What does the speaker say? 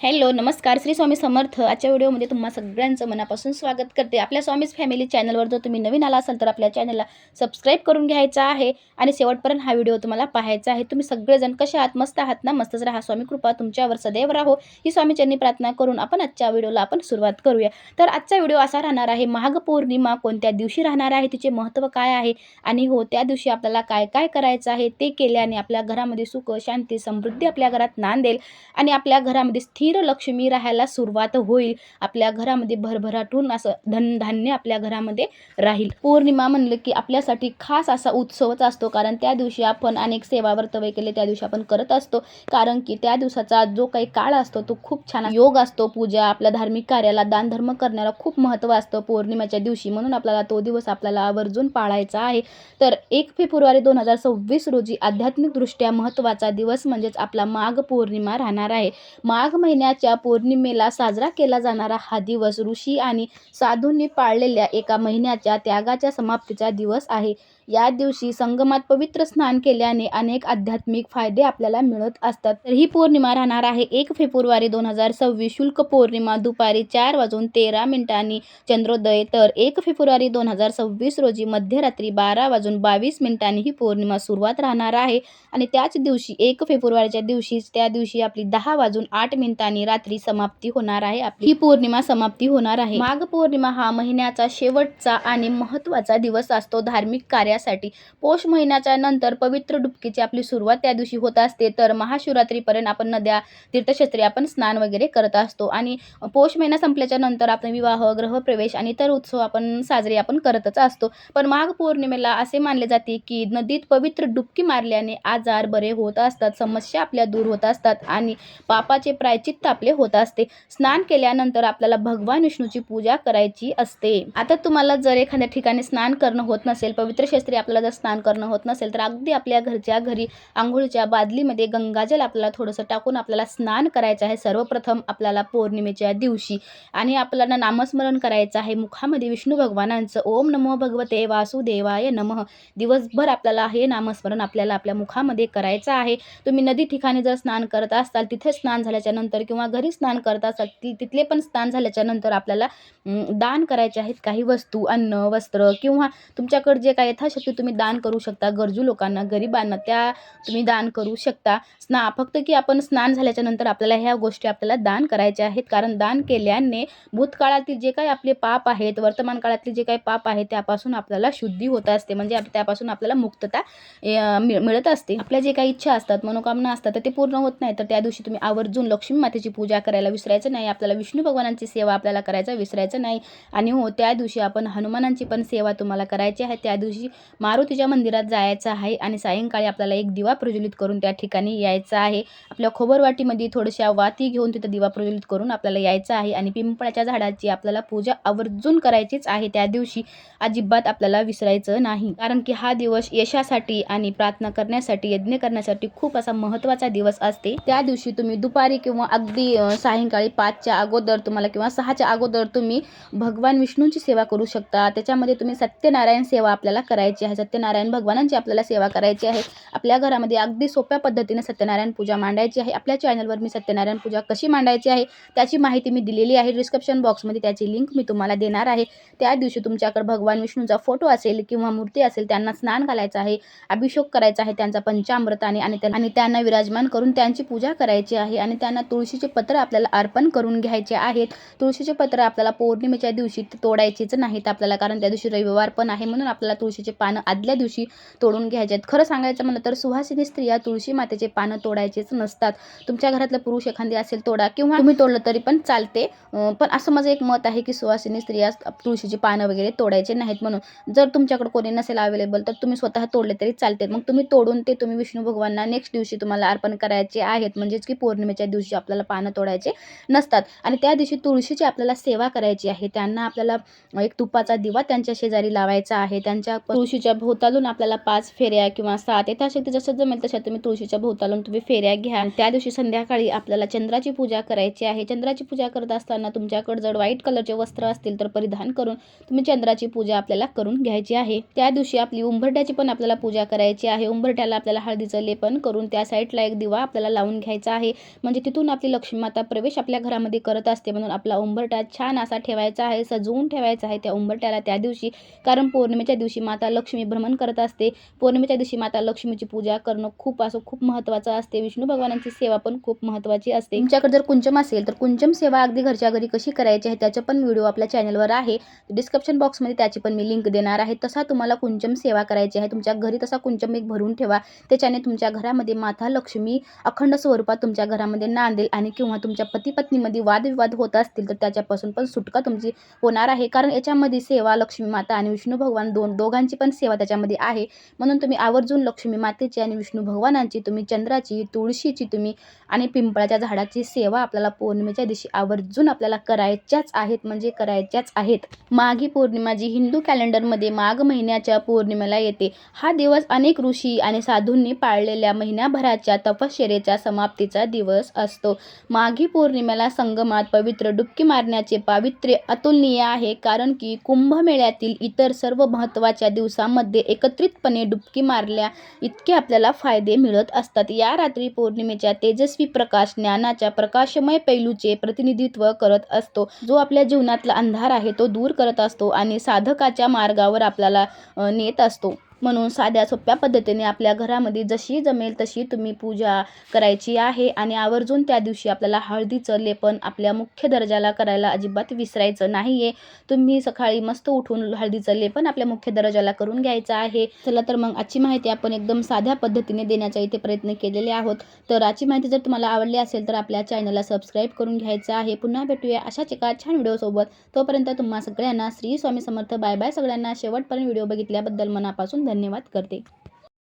Hello नमस्कार. श्री स्वामी समर्थ. आजच्या व्हिडिओमध्ये तुम्हा सगळ्यांचं मनापासून स्वागत करते. आपल्या स्वामीज फॅमिली चॅनलवर जर तुम्ही नवीन आला असाल तर आपल्या चॅनलला सबस्क्राईब करून घ्यायचा आहे. आणि शेवटपर्यंत हा व्हिडिओ तुम्हाला पाहायचा आहे. तुम्ही सगळेजण कसे आहात? मस्त आहात ना? मस्तच राहा. स्वामी कृपा तुमच्यावर सदैव राहो. ही स्वामीच्यांनी प्रार्थना करून आपण आजच्या व्हिडिओला आपण सुरुवात करूया. तर आजचा व्हिडिओ असा राहणार आहे माघ पौर्णिमा कोणत्या दिवशी राहणार आहे? तिचे महत्त्व काय आहे? आणि हो त्या दिवशी आपल्याला काय काय करायचं आहे? ते केल्याने आपल्या घरामध्ये सुख शांती समृद्धी आपल्या घरात नांदेल. आणि आपल्या घरामध्ये स्थिर लक्ष्मी राहायला सुरुवात होईल. आपल्या घरामध्ये भरभराटून असं धनधान्य आपल्या घरामध्ये राहील. पौर्णिमा म्हणलं की आपल्यासाठी खास असा उत्सवच असतो. कारण त्या दिवशी आपण अनेक सेवा वर्तव्य केले त्या दिवशी आपण करत असतो. कारण की त्या दिवसाचा जो काही काळ असतो तो खूप छान योग असतो पूजा आपल्या धार्मिक कार्याला दानधर्म करण्याला खूप महत्त्व असतं. पौर्णिमेच्या दिवशी म्हणून आपल्याला तो दिवस आपल्याला आवर्जून पाळायचा आहे. तर एक फेब्रुवारी दोन हजार सव्वीस रोजी आध्यात्मिकदृष्ट्या महत्त्वाचा दिवस म्हणजेच आपला माघ पौर्णिमा राहणार आहे. माघ महिन्याच्या पौर्णिमेला साजरा केला जाणारा हा दिवस ऋषी आणि साधूंनी पाळलेल्या एका महिन्याच्या त्यागाच्या समाप्तीचा दिवस आहे. या दिवशी संगमात पवित्र स्नान केल्याने अनेक आध्यात्मिक फायदे आपल्याला मिळत असतात. तर ही पौर्णिमा राहणार आहे एक फेब्रुवारी दोन हजार सव्वीस शुल्क पौर्णिमा दुपारी चार वाजून तेरा मिनिटांनी. चंद्रोदय तर एक फेब्रुवारी दोन हजार सव्वीस रोजी मध्यरात्री बारा वाजून बावीस मिनिटांनी ही पौर्णिमा सुरुवात राहणार आहे. आणि त्याच दिवशी एक फेब्रुवारीच्या दिवशीच त्या दिवशी आपली दहा वाजून आठ मिनिटांनी रात्री समाप्ती होणार आहे. आपली ही पौर्णिमा समाप्ती होणार आहे. माघ पौर्णिमा हा महिन्याचा शेवटचा आणि महत्त्वाचा दिवस असतो. धार्मिक कार्यासाठी पौष महिन्याच्या नंतर पवित्र डुबकीची आपली सुरुवात त्या दिवशी होत असते. तर महाशिवरात्रीपर्यंत आपण नद्या तीर्थक्षेत्री आपण स्नान वगैरे करत असतो. आणि पौष महिना संपल्याच्या नंतर आपण विवाह ग्रहप्रवेश आणि इतर उत्सव आपण साजरे आपण करतच असतो. पण माघ पौर्णिमेला असे मानले जाते की नदीत पवित्र डुबकी मारल्याने आजार बरे होत असतात. समस्या आपल्या दूर होत असतात आणि पापाचे प्रायचित्त आपले होत असते. स्नान केल्यानंतर आपल्याला भगवान विष्णूची पूजा करायची असते. आता तुम्हाला जर एखाद्या ठिकाणी स्नान करणं होत नसेल पवित्र शास्त्री आपल्याला जर स्नान करणं होत नसेल तर अगदी आपल्या घरच्या घरी आंघोळीच्या बादलीमध्ये गंगाजल आपल्याला थोडंसं टाकून आपल्याला स्नान करायचं आहे. सर्वप्रथम आपल्याला पौर्णिमेच्या दिवशी आणि आपल्याला नामस्मरण करायचं आहे. मुखामध्ये विष्णू भगवानांचं ओम नमो भगवते वासुदेवाय नमः. दिवसभर आपल्याला हे नामस्मरण आपल्याला आपल्या मुखामध्ये करायचं आहे. तुम्ही नदी ठिकाणी जर स्नान करत असाल तिथे स्नान झाल्याच्यानंतर किंवा घरी स्नान करत असतात ती तिथले पण स्नान झाल्याच्यानंतर आपल्याला दान करायचे आहेत काही वस्तू अन्न वस्त्र किंवा तुमच्याकडे जे काही यथाशक्ती तुम्ही दान करू शकता गरजू लोकांना गरिबांना त्या तुम्ही दान करू शकता. स्ना फक्त की आपण स्नान झाल्याच्यानंतर आपल्याला ह्या गोष्टी आपल्याला दान करायच्या आहेत. कारण दान केल्याने भूतकाळातील जे काही आपले पाप आहेत वर्तमान काळातले जे काही पाप आहे त्यापासून आपल्याला शुद्धी होत असते. म्हणजे आप- त्यापासून आपल्याला मुक्तता मिळत असते. आपल्या जे काही इच्छा असतात मनोकामना असतात तर ते पूर्ण होत नाही. तर त्या दिवशी तुम्ही आवर्जून लक्ष्मी गणपतीची पूजा करायला विसरायचं नाही. आपल्याला विष्णू भगवानांची सेवा आपल्याला करायचं विसरायचं नाही. आणि हो त्या दिवशी आपण हनुमानांची पण सेवा तुम्हाला करायची आहे. त्या दिवशी मारुतीच्या मंदिरात जायचं आहे आणि सायंकाळी आपल्याला एक दिवा प्रज्वलित करून त्या ठिकाणी यायचं आहे. आपल्या खोबरवाटीमध्ये थोड्याशा वाती घेऊन तिथं दिवा प्रज्वलित करून आपल्याला यायचं आहे आणि पिंपळाच्या झाडाची आपल्याला पूजा आवर्जून करायचीच आहे. त्या दिवशी अजिबात आपल्याला विसरायचं नाही. कारण की हा दिवस यशासाठी आणि प्रार्थना करण्यासाठी यज्ञ करण्यासाठी खूप असा महत्त्वाचा दिवस असते. त्या दिवशी तुम्ही दुपारी किंवा अगदी सायंकाळी पाचच्या अगोदर तुम्हाला किंवा सहाच्या अगोदर तुम्ही भगवान विष्णूंची सेवा करू शकता. त्याच्यामध्ये तुम्ही सत्यनारायण सेवा आपल्याला करायची आहे. सत्यनारायण भगवानांची आपल्याला सेवा करायची आहे. आपल्या घरामध्ये अगदी सोप्या पद्धतीने सत्यनारायण पूजा मांडायची आहे. आपल्या चॅनलवर मी सत्यनारायण पूजा कशी मांडायची आहे त्याची माहिती मी दिलेली आहे. डिस्क्रिप्शन बॉक्समध्ये त्याची लिंक मी तुम्हाला देणार आहे. त्या दिवशी तुमच्याकडे भगवान विष्णूचा फोटो असेल किंवा मूर्ती असेल त्यांना स्नान घालायचं आहे अभिषेक करायचा आहे त्यांचा पंचामृताने आणि आणि त्यांना विराजमान करून त्यांची पूजा करायची आहे. आणि त्यांना तुळशी तुळशीचे पत्र आपल्याला अर्पण करून घ्यायचे आहेत. तुळशीचे पत्र आपल्याला पौर्णिमेच्या दिवशी तोडायचेच नाहीत आपल्याला कारण त्या दिवशी रविवार पण आहे म्हणून आपल्याला तुळशीचे पानं आदल्या दिवशी तोडून घ्यायचे आहेत. खरं सांगायचं म्हणलं तर सुहासिनी स्त्रिया तुळशी मातेचे पानं तोडायचेच नसतात. तुमच्या घरातलं पुरुष एखादी असेल तोडा किंवा तुम्ही तोडलं तरी पण चालते. पण असं माझं एक मत आहे की सुहासिनी स्त्रिया तुळशीची पानं वगैरे तोडायचे नाहीत म्हणून. जर तुमच्याकडे कोणी नसेल अवेलेबल तर तुम्ही स्वतः तोडले तरी चालते. मग तुम्ही तोडून ते तुम्ही विष्णू भगवानना नेक्स्ट दिवशी तुम्हाला अर्पण करायचे आहेत. म्हणजेच की पौर्णिमेच्या दिवशी आपल्याला पानं तोडायचे नसतात. आणि त्या दिवशी तुळशीची आपल्याला सेवा करायची आहे. त्यांना आपल्याला एक तुपाचा दिवा त्यांच्या शेजारी लावायचा आहे. त्यांच्या तुळशीच्या भोवतालून आपल्याला पाच फेऱ्या किंवा सात यथाशक्ती जसं जमेल तशा तुम्ही तुळशीच्या भोवतालून तुम्ही फेऱ्या घ्या. त्या दिवशी संध्याकाळी आपल्याला चंद्राची पूजा करायची आहे. चंद्राची पूजा करत असताना तुमच्याकडे जर व्हाईट कलरचे वस्त्र असतील तर परिधान करून तुम्ही चंद्राची पूजा आपल्याला करून घ्यायची आहे. त्या दिवशी आपली उंबरट्याची पण आपल्याला पूजा करायची आहे. उंबरट्याला आपल्याला हळदीचं लेपन करून त्या साईडला एक दिवा आपल्याला लावून घ्यायचा आहे. म्हणजे तिथून आपली लक्ष्मी माता प्रवेश आपल्या घरामध्ये करत असते. म्हणून आपला उंबरटा छान असा ठेवायचा आहे सजवून ठेवायचा आहे त्या उंबरट्याला त्या दिवशी कारण पौर्णिमेच्या दिवशी माता लक्ष्मी भ्रमण करत असते. पौर्णिमेच्या दिवशी माता लक्ष्मीची पूजा करणं खूप असं खूप महत्त्वाचं असते. विष्णू भगवानांची सेवा पण खूप महत्त्वाची असते. तुमच्याकडे जर कुंचम असेल तर कुंचम सेवा अगदी घरच्या घरी कशी करायची आहे त्याचा पण व्हिडिओ आपल्या चॅनलवर आहे. डिस्क्रिप्शन बॉक्समध्ये त्याची पण मी लिंक देणार आहे. तसा तुम्हाला कुंचम सेवा करायची आहे तुमच्या घरी तसा कुंचम एक भरून ठेवा. त्याच्याने तुमच्या घरामध्ये माता लक्ष्मी अखंड स्वरूपात तुमच्या घरामध्ये नांदेल. आणि किंवा तुमच्या पती पत्नीमध्ये वादविवाद होत असतील तर त्याच्यापासून पण सुटका तुमची होणार आहे. कारण याच्यामध्ये सेवा लक्ष्मी माता आणि विष्णू भगवान दोन दोघांची पण सेवा त्याच्यामध्ये आहे. म्हणून तुम्ही आवर्जून लक्ष्मी मातेची आणि विष्णू भगवानांची तुम्ही चंद्राची तुळशीची तुम्ही आणि पिंपळाच्या झाडाची सेवा आपल्याला पौर्णिमेच्या दिवशी आवर्जून आपल्याला करायच्याच आहेत. म्हणजे करायच्याच आहेत. माघी पौर्णिमा जी हिंदू कॅलेंडरमध्ये माघ महिन्याच्या पौर्णिमेला येते. हा दिवस अनेक ऋषी आणि साधूंनी पाळलेल्या महिन्याभराच्या तपश्चरेच्या समाप्तीचा दिवस असतो. माघी पौर्णिमेला संगमात पवित्र डुबकी मारण्याचे पावित्र्य अतुलनीय आहे कारण की कुंभमेळ्यातील इतर सर्व महत्त्वाच्या दिवसांमध्ये एकत्रितपणे डुबकी मारल्या इतके आपल्याला फायदे मिळत असतात. या रात्री पौर्णिमेच्या तेजस्वी प्रकाश ज्ञानाच्या प्रकाशमय पैलूचे प्रतिनिधित्व करत असतो. जो आपल्या जीवनातला अंधार आहे तो दूर करत असतो आणि साधकाच्या मार्गावर आपल्याला नेत असतो. म्हणून साध्या सोप्या पद्धतीने आपल्या घरामध्ये जशी जमेल तशी तुम्ही पूजा करायची आहे. आणि आवर्जून त्या दिवशी आपल्याला हळदीचं लेपन आपल्या मुख्य दर्जाला करायला अजिबात विसरायचं नाही आहे तुम्ही सकाळी मस्त उठून हळदीचं लेपन आपल्या मुख्य दर्जाला करून घ्यायचं आहे. चला तर मग आजची माहिती आपण एकदम साध्या पद्धतीने देण्याचा इथे प्रयत्न केलेले आहोत. तर आजची माहिती जर तुम्हाला आवडली असेल तर आपल्या चॅनलला सबस्क्राईब करून घ्यायचं आहे. पुन्हा भेटूया अशाच एका छान व्हिडिओसोबत. तोपर्यंत तुम्हा सगळ्यांना श्री स्वामी समर्थ. बाय बाय सगळ्यांना. शेवटपर्यंत व्हिडिओ बघितल्याबद्दल मनापासून धन्यवाद करते.